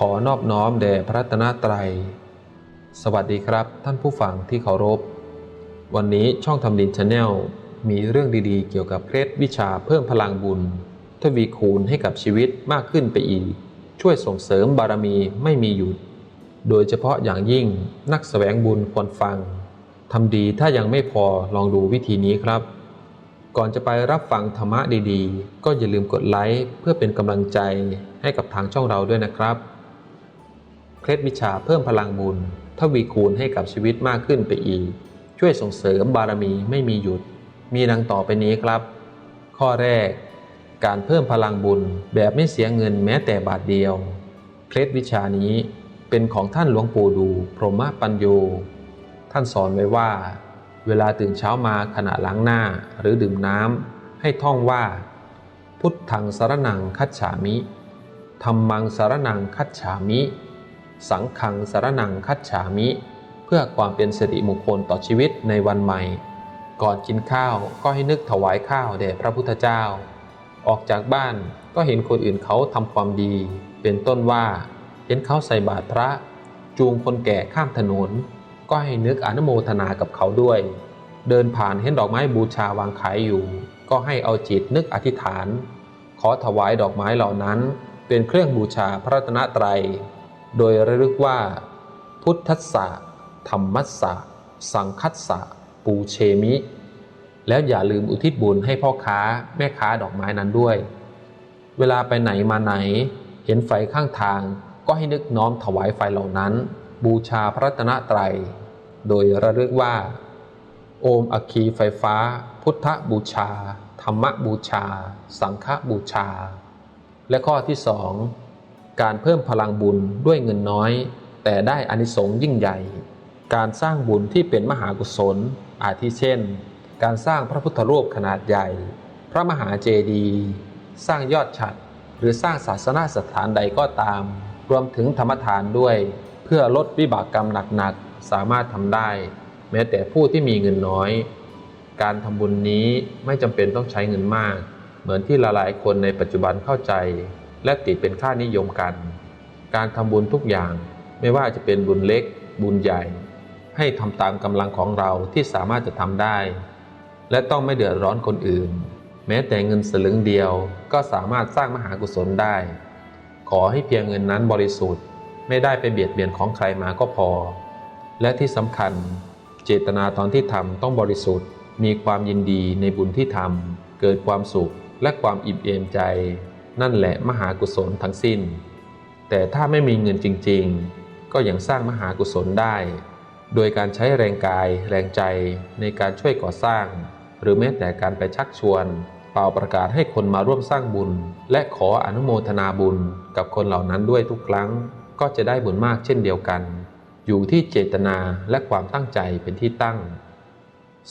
ขอนอบน้อมแด่พระรัตนตรัย สวัสดีครับท่านผู้ฟังที่เคารพ วันนี้ช่องทำดินชาแนลมีเรื่องดีๆ เกี่ยวกับเคล็ดวิชาเพิ่มพลังบุญ ทวีคูณให้กับชีวิตมากขึ้นไปอีก ช่วยส่งเสริมบารมีไม่มีหยุด โดยเฉพาะอย่างยิ่งนักแสวงบุญควรฟังทำดีถ้ายังไม่พอลองดูวิธีนี้ครับ ก่อนจะไปรับฟังธรรมะดีๆ ก็อย่าลืมกดไลค์เพื่อเป็นกำลังใจให้กับทางช่องเราด้วยนะครับ เคล็ดวิชาเพิ่มพลังบุญทวีคูณให้กับชีวิตมากขึ้นไปอีก ช่วยส่งเสริมบารมีไม่มีหยุด มีดังต่อไปนี้ครับ ข้อแรก การเพิ่มพลังบุญแบบไม่เสียเงินแม้แต่บาทเดียว เคล็ดวิชานี้เป็นของท่านหลวงปู่ดู พรหมปัญโย ท่านสอนไว้ว่า เวลาตื่นเช้ามาขณะล้างหน้าหรือดื่มน้ำให้ท่องว่า พุทธังสารนังคัจฉามิธรรมังสารนังคัจฉามิ สังฆังสารนังคัจฉามิ เพื่อความเป็นสิริมงคลต่อชีวิตในวันใหม่ ก่อนกินข้าวก็ให้นึกถวายข้าวแด่พระพุทธเจ้า ออกจากบ้านก็เห็นคนอื่นเขาทำความดี เป็นต้นว่าเห็นเขาใส่บาตรพระ จูงคนแก่ข้ามถนน ก็ให้นึกอนุโมทนากับเขาด้วย เดินผ่านเห็นดอกไม้บูชาวางขายอยู่ ก็ให้เอาจิตนึกอธิษฐาน ขอถวายดอกไม้เหล่านั้นเป็นเครื่องบูชาพระรัตนตรัย โดยระลึกว่า พุทธัสสะธรรมัสสะ สังคัสสะ ปูเชมิ แล้วอย่าลืมอุทิศบุญให้พ่อค้าแม่ค้าดอกไม้นั้นด้วย เวลาไปไหนมาไหน เห็นไฟข้างทางก็ให้นึกน้อมถวายไฟเหล่านั้น บูชาพระรัตนตร โดยระลึกว่า โอมอัคคีไฟฟ้า พุทธบูชา ธรรมบูชา สังฆบูชา และข้อที่สอง การเพิ่มพลังบุญด้วยเงินน้อย แต่ได้อานิสงส์ยิ่งใหญ่ การสร้างบุญที่เป็นมหากุศล อาทิเช่น การสร้างพระพุทธรูปขนาดใหญ่ พระมหาเจดีย์สร้างยอดฉัตรหรือสร้างศาสนาสถานใดก็ตาม รวมถึงธรรมทานด้วย เพื่อลดวิบากกรรมหนักๆสามารถทำได้ แม้แต่ผู้ที่มีเงินน้อย การทำบุญนี้ไม่จำเป็นต้องใช้เงินมาก เหมือนที่หลายๆคนในปัจจุบันเข้าใจ และติดเป็นค่านิยมกัน การทำบุญทุกอย่างไม่ว่าจะเป็นบุญเล็ก บุญใหญ่ ให้ทำตามกำลังของเราที่สามารถจะทำได้ และต้องไม่เดือดร้อนคนอื่น แม้แต่เงินสลึงเดียวก็สามารถสร้างมหากุศลได้ ขอให้เพียงเงินนั้นบริสุทธิ์ ไม่ได้ไปเบียดเบียนของใครมาก็พอ และที่สำคัญ เจตนาตอนที่ทำต้องบริสุทธิ์ มีความยินดีในบุญที่ทำเกิดความสุขและความอิ่มเอมใจ นั่นแหละมหากุศลทั้งสิ้น แต่ถ้าไม่มีเงินจริงๆ ก็ยังสร้างมหากุศลได้ โดยการใช้แรงกายแรงใจในการช่วยก่อสร้าง หรือแม้แต่การไปชักชวน เป่าประกาศให้คนมาร่วมสร้างบุญ และขออนุโมทนาบุญกับคนเหล่านั้นด้วยทุกครั้ง ก็จะได้บุญมากเช่นเดียวกัน อยู่ที่เจตนาและความตั้งใจเป็นที่ตั้ง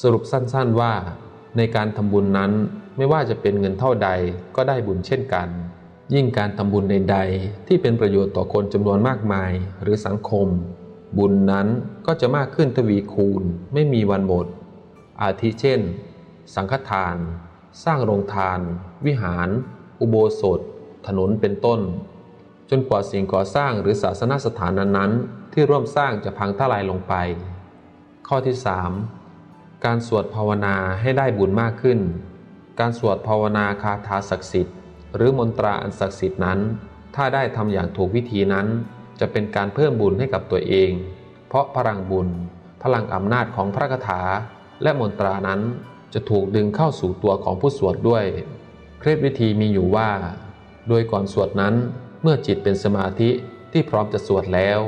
สรุปสั้นๆว่า ในการทำบุญนั้น ไม่ว่าจะเป็นเงินเท่าใดก็ได้บุญเช่นกัน ยิ่งการทำบุญใดๆ ที่เป็นประโยชน์ต่อคนจำนวนมากมายหรือสังคม บุญนั้นก็จะมากขึ้นทวีคูณไม่มีวันหมด อาทิเช่น สังฆทาน สร้างโรงทาน วิหาร อุโบสถ ถนนเป็นต้น จนกว่าสิ่งก่อสร้างหรือศาสนสถานนั้นๆ ที่ร่วมสร้างจะพังทลายลงไป ข้อที่ 3 การสวดภาวนาให้ได้บุญมากขึ้น การสวดภาวนาคาถาศักดิ์สิทธิ์หรือมนตราอันศักดิ์สิทธิ์นั้น ถ้าได้ทำอย่างถูกวิธีนั้น จะเป็นการเพิ่มบุญให้กับตัวเอง เพราะพลังบุญ พลังอำนาจของพระคาถา และมนตรานั้นจะถูกดึงเข้าสู่ตัวของผู้สวดด้วย เคล็ดวิธีมีอยู่ว่า โดยก่อนสวดนั้นเมื่อจิตเป็นสมาธิที่พร้อมจะสวดแล้ว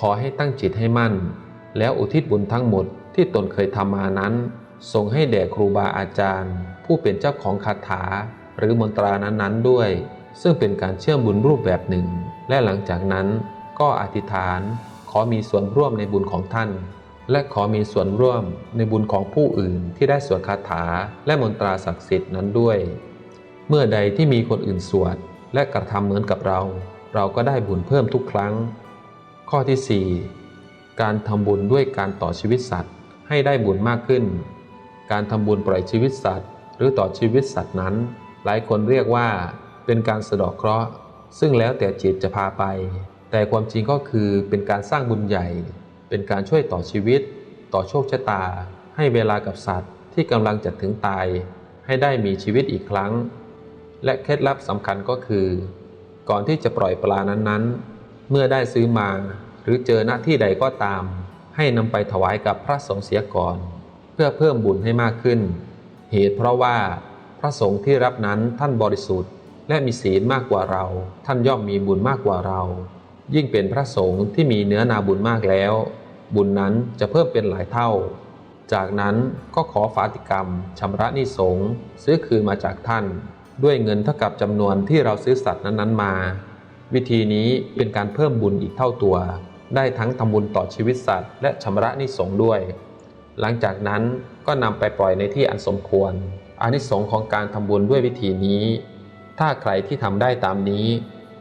ขอให้ตั้งจิตให้มั่น แล้วอุทิศบุญทั้งหมดที่ตนเคยทำมานั้น ส่งให้แด่ครูบาอาจารย์ ผู้เป็นเจ้าของคาถา หรือมนตรานั้นๆด้วย ซึ่งเป็นการเชื่อมบุญรูปแบบหนึ่ง และหลังจากนั้นก็อธิษฐาน ขอมีส่วนร่วมในบุญของท่าน และขอมีส่วนร่วมในบุญของผู้อื่นที่ได้สวดคาถาและมนตราศักดิ์สิทธิ์นั้นด้วย เมื่อใดที่มีคนอื่นสวด และกระทำเหมือนกับเรา เราก็ได้บุญเพิ่มทุกครั้ง ข้อที่ 4 การทำบุญด้วยการต่อชีวิตสัตว์ให้ได้บุญมากขึ้น การทำบุญปล่อยชีวิตสัตว์ หรือต่อชีวิตสัตว์นั้น หลายคนเรียกว่าเป็นการสะดอกเคราะห์ ซึ่งแล้วแต่จิตจะพาไป แต่ความจริงก็คือเป็นการสร้างบุญใหญ่ เป็นการช่วยต่อชีวิต ต่อโชคชะตา ให้เวลากับสัตว์ที่กำลังจะถึงตาย ให้ได้มีชีวิตอีกครั้ง และเคล็ดลับสำคัญก็คือ ก่อนที่จะปล่อยปลานั้นๆ เมื่อได้ซื้อมาหรือเจอหน้าที่ใดก็ตาม ให้นำไปถวายกับพระสงฆ์เสียก่อน เพื่อเพิ่มบุญให้มากขึ้น เหตุเพราะว่าพระสงฆ์ที่รับนั้นท่านบริสุทธิ์ และมีศีลมากกว่าเรา ท่านย่อมมีบุญมากกว่าเรา ยิ่งเป็นพระสงฆ์ที่มีเนื้อนาบุญมากแล้ว บุญนั้นจะเพิ่มเป็นหลายเท่า จากนั้นก็ขอฝาติกรรมชำระนิสงซื้อคืนมาจากท่าน ด้วยเงินเท่ากับจำนวนที่เราซื้อสัตว์นั้นๆมา วิธีนี้เป็นการเพิ่มบุญอีกเท่าตัว ได้ทั้งทำบุญต่อชีวิตสัตว์ และชำระนิสงด้วย หลังจากนั้นก็นำไปปล่อยในที่อันสมควรอานิสงส์ของการทำบุญด้วยวิธีนี้ ถ้าใครที่ทำได้ตามนี้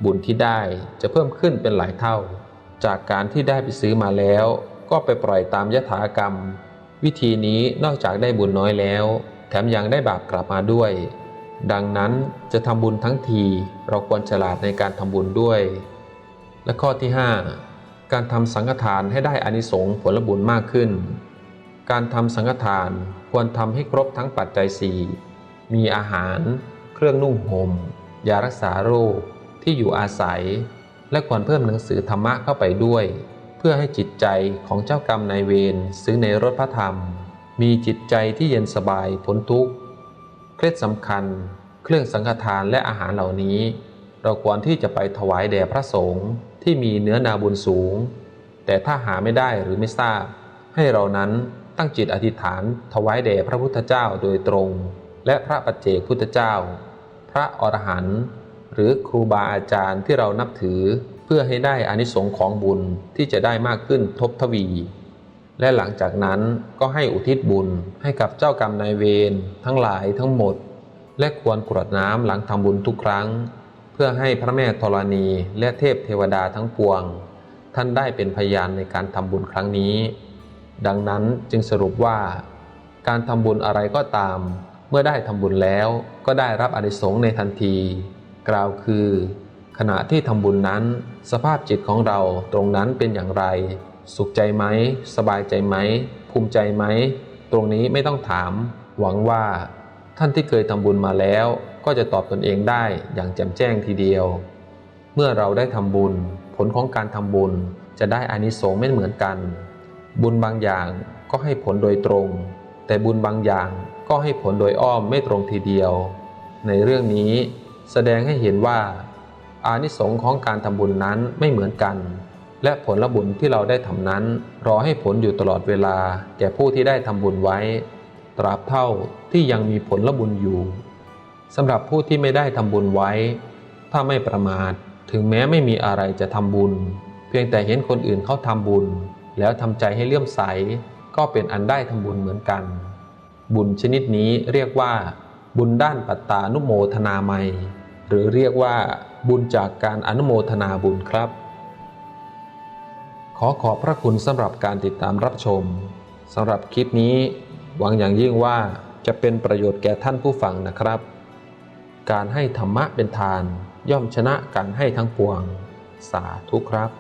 บุญที่ได้จะเพิ่มขึ้นเป็นหลายเท่า จากการที่ได้ไปซื้อมาแล้ว ก็ไปปล่อยตามยถากรรม วิธีนี้นอกจากได้บุญน้อยแล้ว แถมยังได้บาปกลับมาด้วย ดังนั้นจะทำบุญทั้งทีเราควรฉลาดในการทำบุญด้วย และข้อที่ 5 การทำสังฆทานให้ได้อานิสงส์ผลบุญมากขึ้น การทำสังฆทานควรทำให้ครบทั้งปัจจัยสี่มีอาหาร เครื่องนุ่งห่ม ยารักษาโรค ที่อยู่อาศัย และควรเพิ่มหนังสือธรรมะเข้าไปด้วย เพื่อให้จิตใจของเจ้ากรรมนายเวรซึ่งในรถพระธรรม มีจิตใจที่เย็นสบายพ้นทุกข์ เคล็ดสำคัญ เครื่องสังฆทานและอาหารเหล่านี้ เราควรที่จะไปถวายแด่พระสงฆ์ที่มีเนื้อนาบุญสูง แต่ถ้าหาไม่ได้หรือไม่ทราบ ให้เรานั้น ตั้งจิตอธิษฐานถวายแด่พระพุทธเจ้าโดยตรง และพระปัจเจกพุทธเจ้า พระอรหันต์หรือครูบาอาจารย์ที่เรานับถือเพื่อให้ได้อานิสงส์ของบุญที่จะได้มากขึ้นทบทวี และหลังจากนั้นก็ให้อุทิศบุญให้กับเจ้ากรรมนายเวรทั้งหลายทั้งหมด และควรกรวดน้ำหลังทำบุญทุกครั้ง เพื่อให้พระแม่ธรณีและเทพเทวดาทั้งปวง ท่านได้เป็นพยานในการทำบุญครั้งนี้ ดังนั้นจึงสรุปว่า การทำบุญอะไรก็ตาม เมื่อได้ทำบุญแล้วก็ได้รับอนิสงส์ในทันที กล่าวคือ ขณะที่ทำบุญนั้น สภาพจิตของเราตรงนั้นเป็นอย่างไร สุขใจไหม สบายใจไหม ภูมิใจไหม ตรงนี้ไม่ต้องถาม หวังว่า ท่านที่เคยทำบุญมาแล้ว ก็จะตอบตนเองได้อย่างแจ่มแจ้งทีเดียว เมื่อเราได้ทำบุญ ผลของการทำบุญจะได้อานิสงส์ไม่เหมือนกัน บุญบางอย่างก็ให้ผลโดยตรง แต่บุญบางอย่างก็ให้ผลโดยอ้อมไม่ตรงทีเดียว ในเรื่องนี้แสดงให้เห็นว่า อานิสงส์ของการทำบุญนั้นไม่เหมือนกัน และผลละบุญที่เราได้ทำนั้น รอให้ผลอยู่ตลอดเวลา แก่ผู้ที่ได้ทำบุญไว้ ตราบเท่าที่ยังมีผลละบุญอยู่สำหรับผู้ที่ไม่ได้ทำบุญไว้ ถ้าไม่ประมาทถึงแม้ไม่มีอะไรจะทำบุญ เพียงแต่เห็นคนอื่นเขาทำบุญ แล้วทำใจให้เลื่อมใส ก็เป็นอันได้ทำบุญเหมือนกัน บุญชนิดนี้เรียกว่า บุญด้านปัตตานุโมทนาไมยหรือเรียกว่าบุญจากการอนุโมทนาบุญครับ ขอขอบพระคุณสำหรับการติดตามรับชมสำหรับคลิปนี้ หวังอย่างยิ่งว่าจะเป็นประโยชน์แก่ท่านผู้ฟังนะครับ การให้ธรรมะเป็นทานย่อมชนะการให้ทั้งปวง สาธุครับ